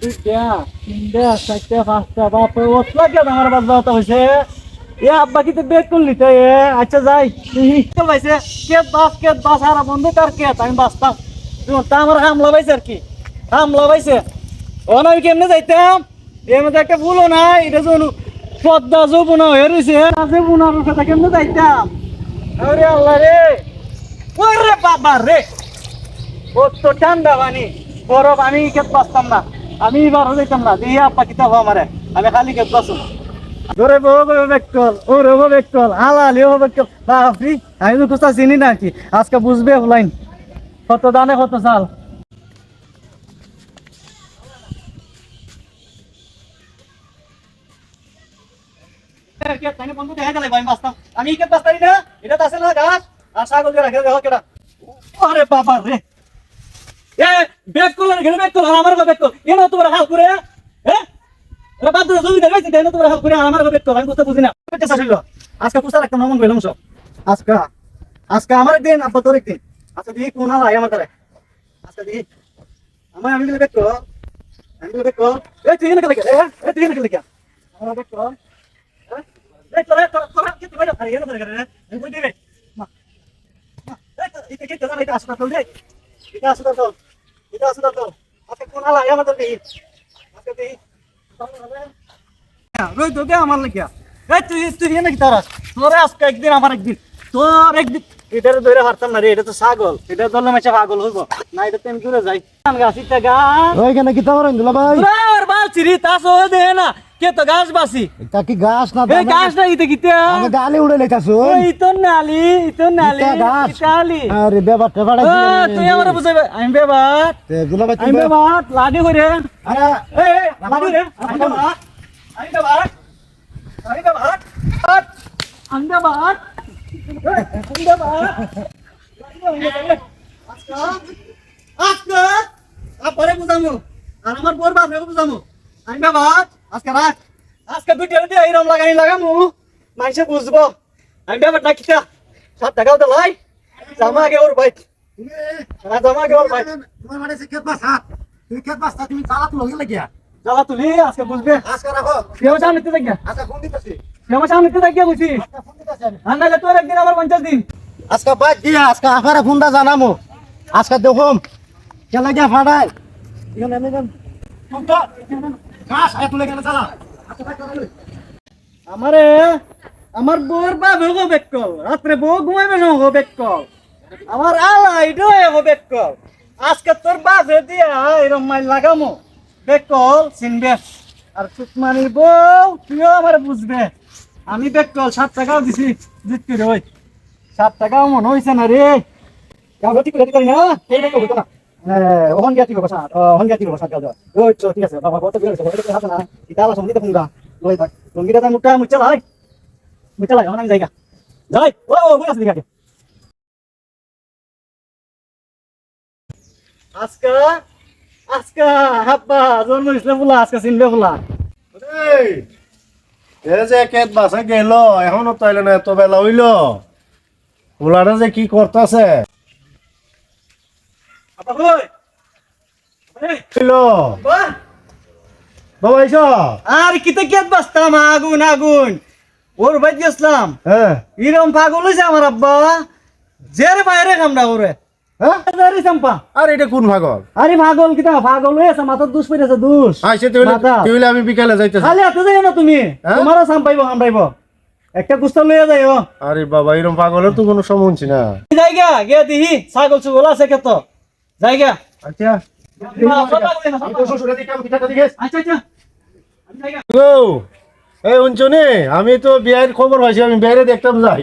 দুইটা তিনটা আমার বাদ হয়েছে এ আব্বা কি তো বেক করলি তো, এ? আচ্ছা যাই। কে পাইছে কে বাস কে বাস, আর বন্ধু তার কে? আমি বাঁচতাম তা আমার হামলা পাইছে আর কি। হামলা পাইছে। ও না আমি কেমনে যাইতাম? এর মধ্যে একটা ভুলো না? এটা জন্য পদ্মা যৌবনা হয়ে রয়েছে আছে বোনার সাথে কেমনে যাইতাম? আরে আল্লাহ রে! ওরে বাবা রে! ও তো ঠান্ডা পানি। বরফ, আমি খেত বাঁচতাম না। আমি এবার যেতাম না। দিয়ে আপা কিতাব আমারে? আমি খালি খেত বাঁচুন ধরে বউ বেকল ওরে বউ বেকল, হালালি ও বেকল। বাপরি, আমি তো কোথা চিনি না কি। আজকে বুঝবে হলাইন কত দানে কত চাল। আমি খেত বাঁচতারি না, এটা তো আছে না, গাছ। আর ছাগল রাখে, দেখো কেটা আরে বাবা তোমার হাল করে। বাদ দিয়ে জমি দেখাইছি তাই না? তোমার হাল করে আমার ব্যাক কর আমি বুঝতে বুঝি না পেটে শাসিল আজকে কুস্তা রাখতাম নমন গেলাম সব আজকে আজকে আমার একদিন, আব্বা তোর একদিন। আচ্ছা দিই কোন হাল আমার তারে আজকে দিই আমার আমি ব্যাক কর আমি ব্যাক কর এই তুই এনে গেলে এ তুই এনে গেলে আমার ব্যাক কর এই তোরা তোরা তোরা কি তুই বাইরে আরে এনে গেলে আমি কই দিবে। মা এই এটা কি তোরা? এটা আসটা তো দেই এটা আসটা তো এটা আসটা তো আজকে কোন হাল আমার দিই আজকে দিই রই তো দে আমার লাগিয়া। এই তুই তুই এনে কি তারাস তোর আজকে একদিন আমার একদিন। তোর একদিন এটারে ধরে হারতাম না রে এটা তো ছাগল। এটা ধরলে মাছে পাগল হইব। না এটা তো আমি দূরে যাই। গাছ গাছ ওইখানে কি তোমার দিলা ভাই? আর বালছি রে তা সহ দে না। কে তো গাছ বাসি? তা কি গাছ না এই গাছ না ইতে কিতে? আমি গালি উড়ে লেখাছো ওই। তো নালি ইতো নালি। ইতালি আরে টেবাড়া তুই আমার বুঝাইবে আমি লাডি করে আরে। এই এই লাডি রে আমি বেবাত আমি বেবাত আমি বেবাত আমি বেবাত আমি বেবাত আজকা আজকা আপরে বুঝামু আর আমার বর বাপ রেও আমি বেবাত আজকে রাখ আজকে দিয়ে এইরকম লাগানি লাগামু মানুষে বুঝব আমি বেবাত না কিতা সাত টাকাও তো লাই জামা আগে ওর বাইক জামা আগে ওর বাইক তোমার মানে সে খেত হাত তুমি খেত তুমি চালাত লগে লাগিয়া জ্বালা তুলি আজকে বুঝবে? আজকে রাখো। কেউ সামনে নিতে থাকিয়া আজকে ফোন দিতেছি। কেউ সামনে নিতে থাকিয়া তোর একদিন আমার পঞ্চাশ দিন। আজকে বাদ দিয়া আজকে আফারে ফোনটা জানামু। আজকে দেখুম। কেলা গিয়া ফাড়াই এখানে আমি যাম ফোনটা গাছ আয় তুলে গেলে চালা। আমারে আমার বউর বাপ হব বেকল রাত্রে বউ ঘুমাইবে না হব বেকল আমার আলা এটাও হব বেকল আজকে তোর বাপ দিয়া এরম মাইল লাগামো। বেকল চিনবে। আর সুকমানির বউ, তুইও আমার বুঝবে। আমি বেকল, সাত টাকাও দিছি, জিত করে ওই। সাত টাকাও মনে হয়েছে না রে। ঠিক করে দিতে না? এই দেখো ওহন ওহন তো, ঠিক আছে, বাবা কত হাতে না ইতালা সংগীত ফুঙ্গা ওই থাক সঙ্গীতটা মুটা মুচা লাই। মুচা লাই অনেক জায়গা যাই, ও ও বুঝাস দিকে আজকা আজকা হাব্বা জন্ম ইসলাম ফুলা আজকা চিনবে এই, এ যে কেত বাসে গেল এখনও তাইলে না এত বেলা হইল। ওলাটা যে কি করতেছে? বাবা। আর কিতে কেত বাস্তাম আগুন আগুন। ওর ভাই গেছিলাম। হ্যাঁ। এরকম পাগল হয়েছে আমার আব্বা। জের বাইরে কামড়া করে আরে চাম্পা। আর এটা কোন ভাগল? আরে কিতা? মাথার দুষ পেরেছে দুষ। তুই। তুই আমি বিকালে যাইতেছি। খালি হাতে যাই না তুমি। হ্যাঁ? তোমারও সাম্পাইব কামড়াইব একটা কুস্তা লইয়া যাইও। আরে বাবা এরকম পাগলের তো কোনো সময় শুনছি না। জায়গা গে দিহি ছাগল ছুগল আছে কত। জায়গা। আচ্ছা। আচ্ছা আচ্ছা। আমি তো বিয়ের খবর পাইছি আমি বিয়েরে দেখতাম যাই।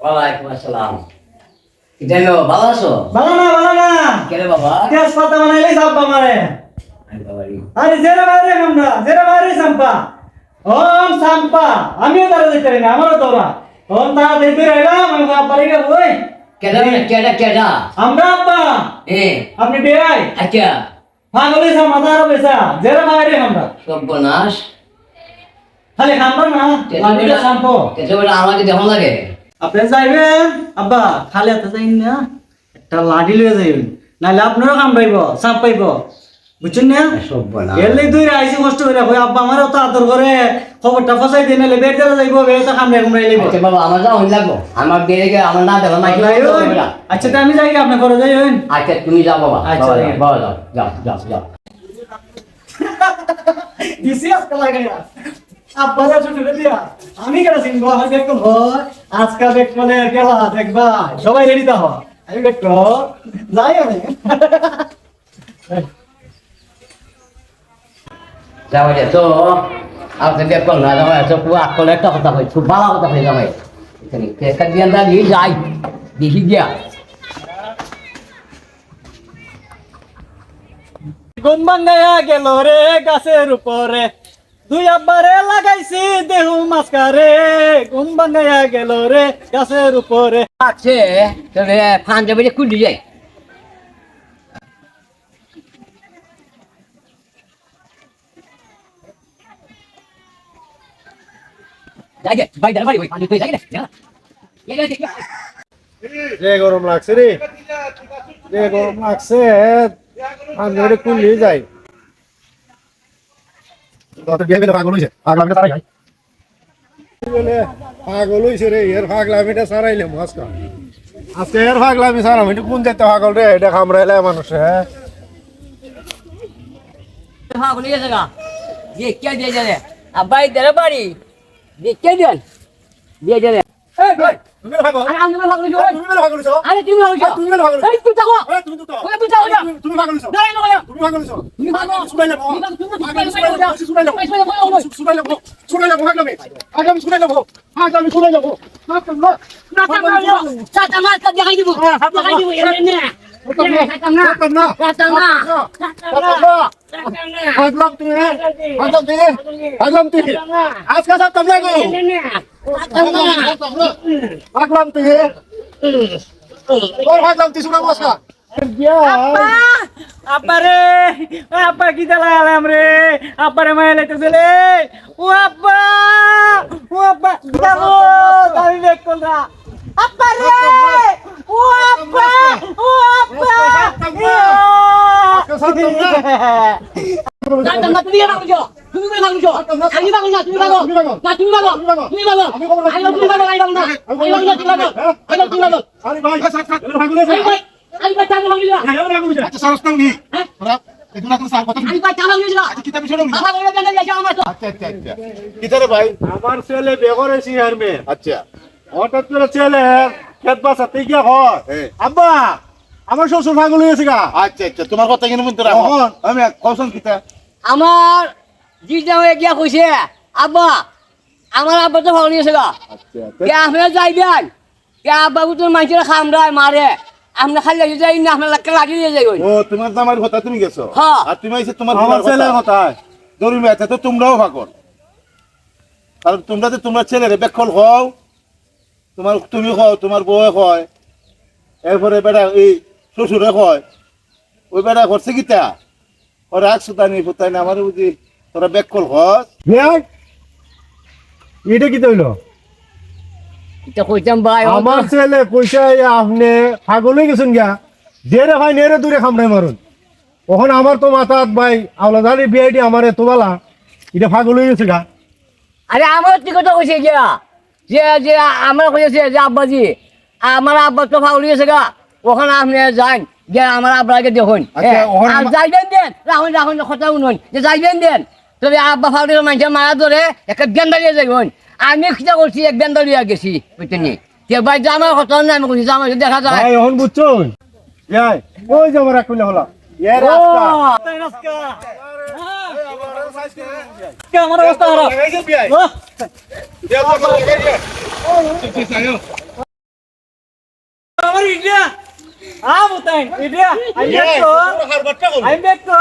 ওয়ালাইকুম আসসালাম। কেন ভালো আছো? ভালো না ভালো না। কেন বাবা? তেজ পাতা বানাইলে আব্বা মারে আরে বাবারি আরে জেরা মারে আমরা জেরা মারে সাম্পা। ওম সাম্পা আমিও তারা দেখতে পারি না আমারও তোরা ওম তারা দেখতে রইলাম আমি আব্বারে গে ওই। কেডা কেডা কেডা? আমরা আব্বা। এ। আপনি বেয়াই। আচ্ছা। পাগল হয়েছে মাথা আরও বেসা জেরা মারে আমরা সর্বনাশ। খালি খাম্বা না লাঠিটা শান্ত কেসে আমাকে দেখুন লাগে। আপনি যাইবেন? আব্বা খালি হাতে যাইন না। একটা লাঠি লয়ে যাইবেন। নাহলে আপনারও কাম পাইব চাপ পাইব। বুঝছেন না? সর্বনাশ এলে দুই আইসি কষ্ট করে। কই আব্বা আমারও তো আদর করে। খবরটা ফসাই দিয়ে নাহলে বের দেওয়া যাইব বের তো কামড়ে কুমড়াই লইব। আচ্ছা বাবা আমার যাও লাগবো। আমার বিয়ে গে আমার না দেখো মাইকে আচ্ছা তো আমি যাই আপনি করে যাই হইন আচ্ছা তুমি যাও বাবা। আচ্ছা। বাবা যাও যাও যাও যাও। দিছি আজকে লাগাইয়া। আব্বা যা দিয়া। আমি কেন চিনবো? আমার দেখো ভয় আজকাল দেখ মানে গেলা দেখবা। সবাই রেডি তো আমি দেখো যাই আমি। যাও যে তো আপনি না আকল একটা কথা খুব ভালো কথা এখানে দিয়ে দাঁড়িয়ে যাই দেখি গিয়া। ভাঙ্গাইয়া গেল রে গাছের উপরে। দুই আব্বারে লাগাইছি দেহু মাসকারে ঘুম ভাঙ্গাইয়া গেল রে গাছের উপরে। আছে তবে পাঞ্জাবি কুলি যাই যা গরম লাগছে রে। রে গরম লাগছে আমি ওরে কুলি যাই পাগল হইছে? পাগল পাগল রে এর পাগলামিটা সারাইলে মস্কা আজকে এর পাগলামি সারাম এটা কোন যেতে পাগল রে? এটা কামড়াইলে মানুষ হ্যাঁ? হ্যাঁ বলে গেছে গা। দিয়ে কে দিয়ে যাবে। আব্বাই দেড় বাড়ি। দিয়ে দেন দিয়ে যাবে। এই ভাই! তুমি পাগল আরে আমি ভালো তুমি আরে বেলে পাগল হইছো তুমি ভালো তুমি বেলে পাগল এই তুই থাকো এই তুমি তো ওই তুই থাকো না তুমি হইছো দাঁড়াই না ভাইয়া তুমি পাগল হইছো তুমি শুনাই লাগবো শুনাই লাগবো শুনাই লাগবো শুনাই লাগবো আগামী শুনাই লাগবো আগামী শুনাই লাগবো না আগলাম তুই আগলাম তুই আগলাম তুই আজকে সব তোমরা গো আগলাম তুই তোর আগলাম তুই শুনা বসা আব্বা রে ও আব্বা কি দালাম রে আব্বা রে মায়া লাইতেছে রে ও আব্বা ও আমি তোমরা আরে ভাই হইছে আচ্ছা সারস নাও নি। ওরা এগুলা কোন সার কথা আচ্ছা কিতাব নি। আচ্ছা আচ্ছা আচ্ছা। কিতারে ভাই? আমার ছেলে বেগরে সিহার মে আচ্ছা। হঠাৎ করে ছেলে খেত বাসাতে গিয়া হয়। হ্যাঁ। আব্বা আমার শ্বশুর পাগল হয়েছে গা। আচ্ছা আচ্ছা তোমার কথা কেন মধ্যে রাখো। আমি কৌশল কিতা আমার জিজা হয়ে গিয়া কইছে আব্বা আমার আব্বা তো ভালো আচ্ছা আপনারা তোর মানুষের মারে আমরা খালি যাই না আপনার লাগে লাগিয়ে দিয়ে যাইবেন ও তোমার জামার কথা তুমি গেছো। আর তুমি তোমার আমার ছেলের কথা। তো তোমরাও ভাগল কারণ তোমরা যে তোমার ছেলেরে বেকল হও তোমার তুমি হও তোমার বউ হয় এরপরে বেটা এই শ্বশুরে হয় ওই বেটা করছে এক সুতানি ফুতানি আমার বুঝি তোরা বেকল হস দেখ এটা কি তৈল? এটা কইতাম ভাই আমার ছেলে পয়সা আপনি পাগল হয়ে গেছেন গা দেরে ভাই নেরে দূরে খামড়াই মারুন। ওখন আমার তো মাথাত ভাই আওলাদারি বিআইডি আমার এত বালা। এটা পাগল হয়ে গেছে গা। আরে আমার কি কথা কইছে গিয়া। যে যে আমরা কইছে যে আব্বাজি আমার আব্বা তো ফাউল গেছে গা। ওখানে আপনি যান যে আমার আব্বাকে দেখুন। আচ্ছা, হ্যাঁ, আর যাইবেন দেন? রাহুল রাহুল কথা শুনুন। যে যাইবেন দেন? তবে আব্বা ফাউলের মানুষের মারা ধরে একটা বেন্দারিয়ে যাইবেন আমি কিটা করছি এক বেন্দারিয়া গেছি বুঝছেন ভাই জামাই কত না আমি কইছি জামাই দেখা যায়। এখন বুঝছুন যাই ওই যে আমার এক কইলে হলো। আমার অবস্থা খারাপ? আমার ইডিয়া। আ বুতাই ইডিয়া। আই বেক তো আই বেক তো